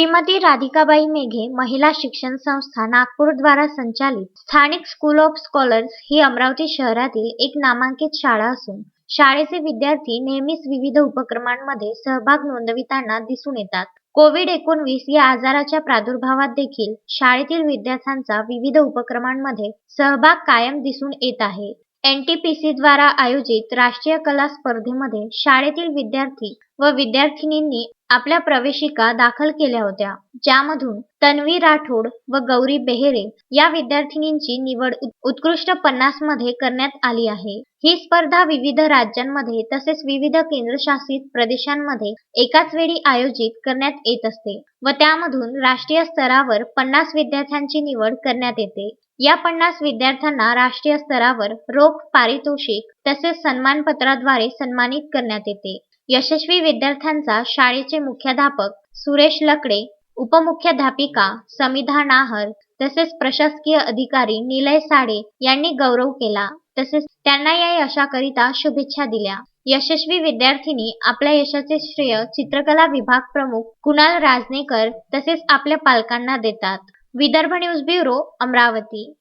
श्रीमती राधिकाबाई मेघे महिला शिक्षण संस्था नागपूर द्वारा संचालित स्थानिक स्कूल ऑफ स्कॉलर्स ही अमरावती शहरातील एक नामांकित शाळा असून शाळेचे विद्यार्थी नेहमीच विविध उपक्रमांमध्ये सहभाग नोंदविताना दिसून येतात. कोविड एकोणवीस या आजाराच्या प्रादुर्भावात देखील शाळेतील विद्यार्थ्यांचा विविध उपक्रमांमध्ये सहभाग कायम दिसून येत आहे. एनटीपीसी द्वारा आयोजित राष्ट्रीय कला स्पर्धेमध्ये शाळेतील विद्यार्थी व विद्यार्थिनींनी आपल्या प्रवेशिका दाखल केल्या होत्या. ज्यामधून तन्वी राठोड व गौरी बेहेरे या विद्यार्थिनींची निवड उत्कृष्ट पन्नासमध्ये करण्यात आली आहे. ही स्पर्धा विविध राज्यांमध्ये तसेच विविध केंद्रशासित प्रदेशांमध्ये एकाच वेळी आयोजित करण्यात येत असते व त्यामधून राष्ट्रीय स्तरावर पन्नास विद्यार्थ्यांची निवड करण्यात येते. या पन्नास विद्यार्थ्यांना राष्ट्रीय स्तरावर रोख पारितोषिक तसेच सन्मानपत्राद्वारे सन्मानित करण्यात येते. यशस्वी विद्यार्थ्यांचा शाळेचे मुख्याध्यापक सुरेश लकडे उपमुख्याध्यापिका समिधा नाहर तसेच प्रशासकीय अधिकारी निलय साडे यांनी गौरव केला. तसेच त्यांना या यशाकरिता शुभेच्छा दिल्या. यशस्वी विद्यार्थिनी आपल्या यशाचे श्रेय चित्रकला विभाग प्रमुख कुणाल राजनेकर तसेच आपल्या पालकांना देतात. Vidarbha news bureau Amravati.